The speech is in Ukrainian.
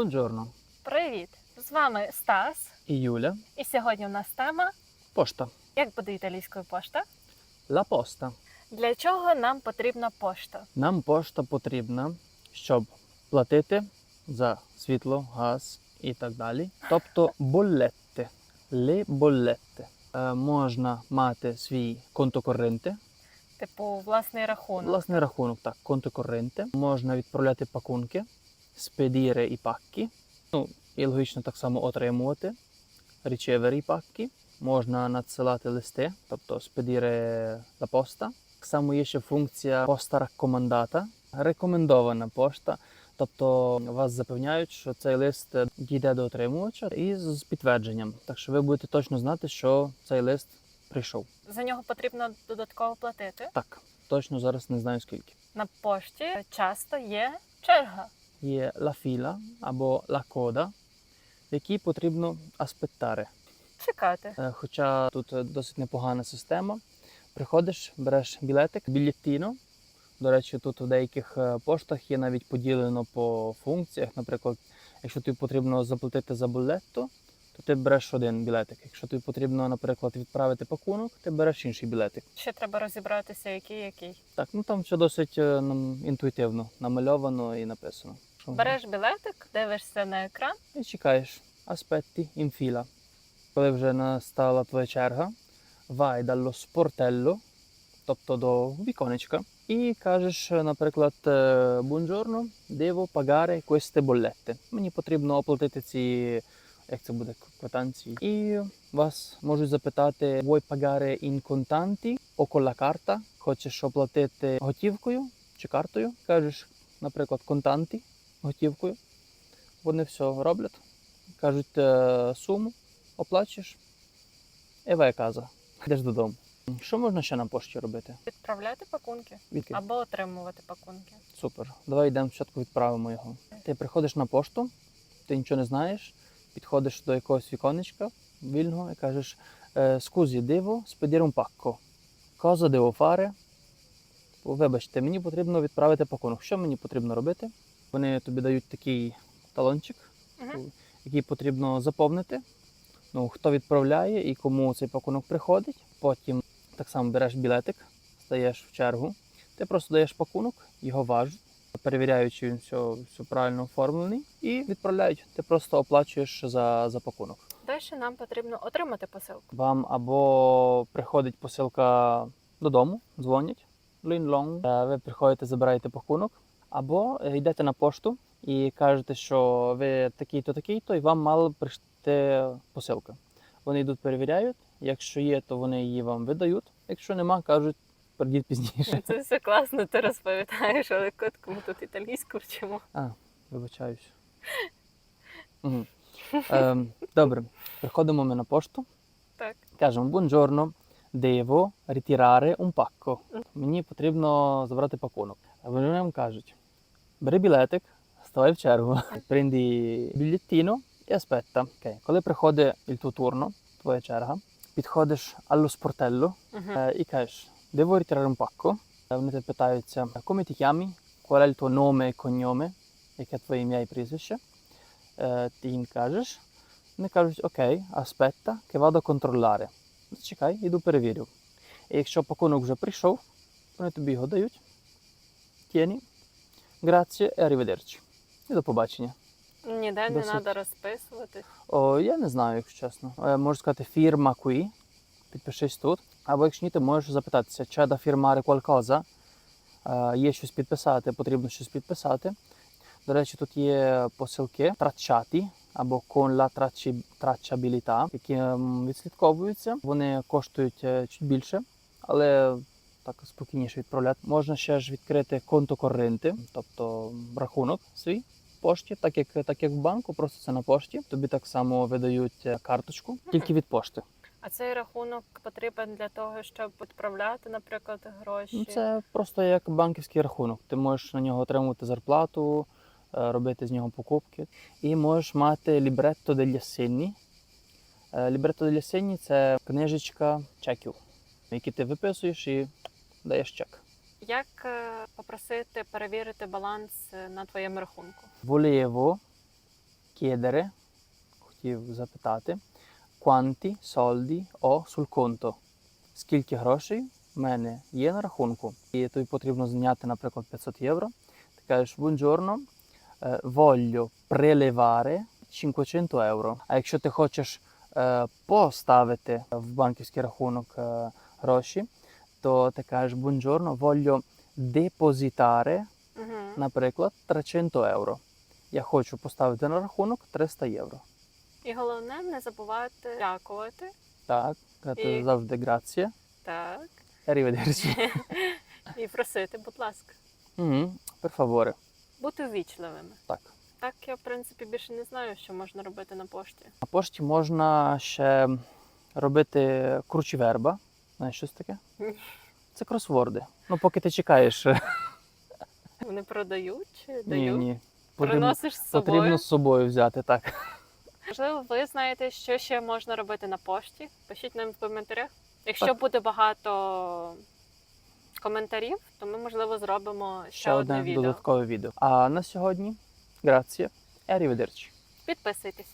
Buongiorno. Привіт! З вами Стас, І Юля. і сьогодні у нас тема Пошта. як буде італійською пошта. La posta. Для чого нам потрібна пошта? Нам пошта потрібна, щоб платити за світло, газ і так далі. Тобто болетти. Le bollette. Е, можна мати свій конто корренте, Типу, власний рахунок. власний рахунок, так, конто корренте. Можна відправляти пакунки, спедіре і пакки. Ну, і логічно так само отримувати. Річевері пакки. Можна надсилати листи, тобто спедіре la posta. Так само є ще функція поста ракомандата, рекомендована пошта. Тобто вас запевняють, що цей лист дійде до отримувача і з підтвердженням. Так що ви будете точно знати, що цей лист прийшов. За нього потрібно додатково платити. Так, точно зараз не знаю скільки. На пошті часто є черга. Є fila або coda, в потрібно аспектари. Чекати. Хоча тут досить непогана система. Приходиш, береш білетик, білетіно. До речі, тут в деяких поштах є навіть поділено по функціях. Наприклад, якщо тобі потрібно заплатити за булетто, то ти береш один білетик. Якщо тобі потрібно, наприклад, відправити пакунок, ти береш інший білетик. Ще треба розібратися, який який. Так, ну там все досить нам інтуїтивно намальовано і написано. Що- Береш білетик, дивишся на екран. і чекаєш. Аспетті in fila. Коли вже настала твоя черга, vai dallo sportello, тобто до віконечка, і кажеш, е, наприклад, е, buongiorno, devo pagare queste bollette. Мені потрібно оплатити ці, як це буде, квитанції. І вас можуть запитати, vuoi pagare in contanti o con la carta? Хочеш оплатити готівкою чи картою? Кажеш, наприклад, контанти готівкою. Вони все роблять кажуть е, суму, оплачуєш, і вай каза. Йдеш додому. Що можна ще на пошті робити? Відправляти пакунки Відки? або отримувати пакунки. Супер. Давай йдемо спочатку відправимо його. Ти приходиш на пошту, ти нічого не знаєш, підходиш до якогось віконечка вільного і кажеш Скузі, диво, спедір un pacco. Cosa devo? Вибачте, мені потрібно відправити пакунок. Що мені потрібно робити? Вони тобі дають такий талончик, Мгм. який потрібно заповнити. Ну, хто відправляє і кому цей пакунок приходить. Потім так само береш білетик, стаєш в чергу. Ти просто даєш пакунок, його важать, перевіряють, чи він все, все правильно оформлений, і відправляють. Ти просто оплачуєш за, за пакунок. Далі нам потрібно отримати посилку. Вам або приходить посилка додому, дзвонять, лін-лонг, е, ви приходите, забираєте пакунок, або е, йдете на пошту і кажете, що ви такий-то, такий-то, і вам мала прийти посилка. Вони йдуть, перевіряють. Якщо є, то вони її вам видають. Якщо нема, кажуть, прийдіть пізніше. Це все класно, ти розповідаєш, але котку ми тут італійську вчимо. А, вибачаюсь. Угу. Ем, добре, приходимо ми на пошту. Так. Кажемо devo ritirare un pacco. Мені потрібно забрати пакунок. А вони нам кажуть: бери білетик, ставай в чергу, prendi bigliettino і aspetta. Окей. Коли приходить il tuo turno, твоя черга, підходиш allo sportello е, і кажеш devo ritirare un pacco. Е, Вони тебе питаються come ti chiami? Qual è il tuo nome e cognome? Яке твоє ім'я і прізвище? Е, Ти їм кажеш. Вони кажуть, окей, аспетта, che vado a controllare. Чекай, іду перевірю. І якщо пакунок вже прийшов, вони тобі його дають. Tieni, grazie e arrivederci. І до побачення. Ніде не треба розписуватись. О, я не знаю, якщо чесно. Е, Можу сказати фірма qui, підпишись тут. Або якщо ні, ти можеш запитатися, чи да фірмари qualcosa, Е, є щось підписати, потрібно щось підписати. До речі, тут є посилки трачаті або con la tracciabilità, які відслідковуються. Вони коштують е, чуть більше, але так спокійніше відправляти. Можна ще ж відкрити конто корренти, тобто рахунок свій в пошті, так як, так як в банку, просто це на пошті. Тобі так само видають е, карточку, тільки від пошти. А цей рахунок потрібен для того, щоб відправляти, наприклад, гроші. Ну, це просто як банківський рахунок. Ти можеш на нього отримувати зарплату, е, робити з нього покупки. І можеш мати лібретто degli assegni. Е, Лібретто degli assegni – це книжечка чеків, які ти виписуєш і даєш чек. Як е, попросити перевірити баланс е, на твоєму рахунку? Volevo chiedere, хотів запитати, quanti soldi ho sul conto. Скільки грошей в мене є на рахунку? І тобі потрібно зняти, наприклад, 500 євро. Ти кажеш, buongiorno, е, voglio prelevare 500 євро. А якщо ти хочеш поставити в банківський рахунок гроші, то ти кажеш, buongiorno, voglio depositare Угу. наприклад, 300 євро. Я хочу поставити на рахунок 300 євро. І головне не забувати дякувати. Так, це І- завжди грація. Так. Arrivederci. І просити, будь ласка, Угу. Favore. бути ввічливими. Так. Так, я в принципі більше не знаю, що можна робити на пошті. На пошті можна ще робити кручі-верба. Знаєш, щось таке? Це кросворди. Ну, поки ти чекаєш. Вони продають чи Ні, дають? ні. Потрібно, Приносиш з собою. потрібно з собою взяти, так. Можливо, ви знаєте, що ще можна робити на пошті. Пишіть нам в коментарях. Якщо Так. буде багато коментарів, то ми, можливо, зробимо ще, Ще одне одне відео. додаткове відео. А на сьогодні грація. Arrivederci. Підписуйтесь.